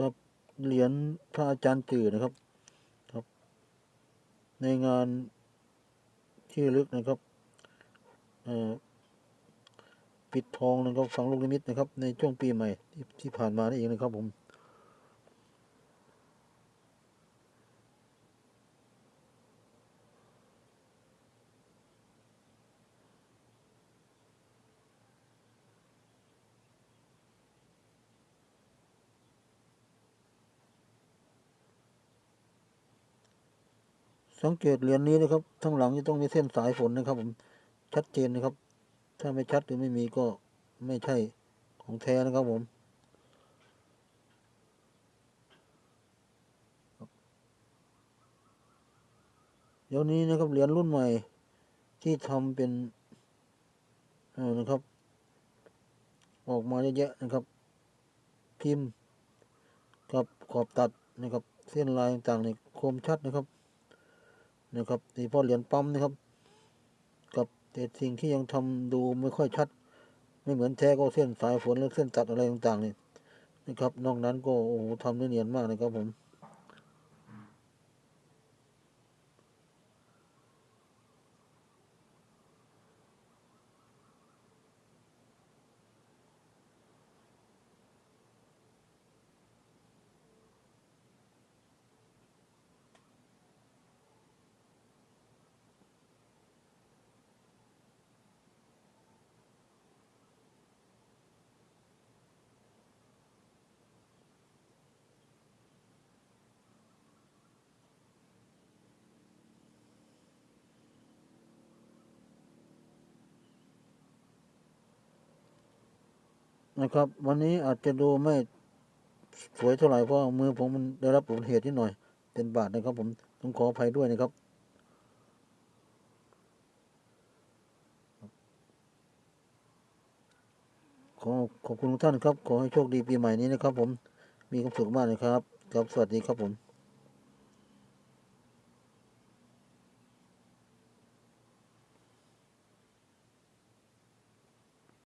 กับเหรียญพระอาจารย์จือนะครับครับ ในงานที่ลึกนะครับปิดทองนะครับฝังลูกนิมิตนะครับ ในช่วงปีใหม่ที่ที่ผ่านมานี่เองนะครับผม สังเกตเหรียญนี้นะครับทั้งหลังจะต้องมีเส้นสายฝนนะครับ ผมชัดเจนนะครับ ถ้าไม่ชัดหรือไม่มีก็ไม่ใช่ของแท้นะครับผมเดี๋ยวนี้นะครับเหรียญรุ่นใหม่ที่ทำเป็นเออนะครับ ออกมาเยอะแยะนะครับ พิมพ์กับขอบตัดนะครับ เส้นลายต่างๆในคมชัดนะครับ นะครับนี่พอเหรียญปั๊มนะครับ กับแต่สิ่งที่ยังทำดูไม่ค่อยชัด ไม่เหมือนแท้ก็เส้นสายฝนและเส้นตัดอะไรต่างๆนี่นะครับ นอกนั้นก็โอ้โหทำได้เนียนมากนะครับผม นะครับ วันนี้อาจจะดูไม่สวยเท่าไหร่เพราะมือผมมันได้รับอุบัติเหตุนิดหน่อย เป็นบาดนะครับ ผมต้องขออภัยด้วยนะครับขอขอบคุณทุกท่านครับ ขอให้โชคดีปีใหม่นี้นะครับ ผมมีความสุขมากนะครับ ครับสวัสดีครับผม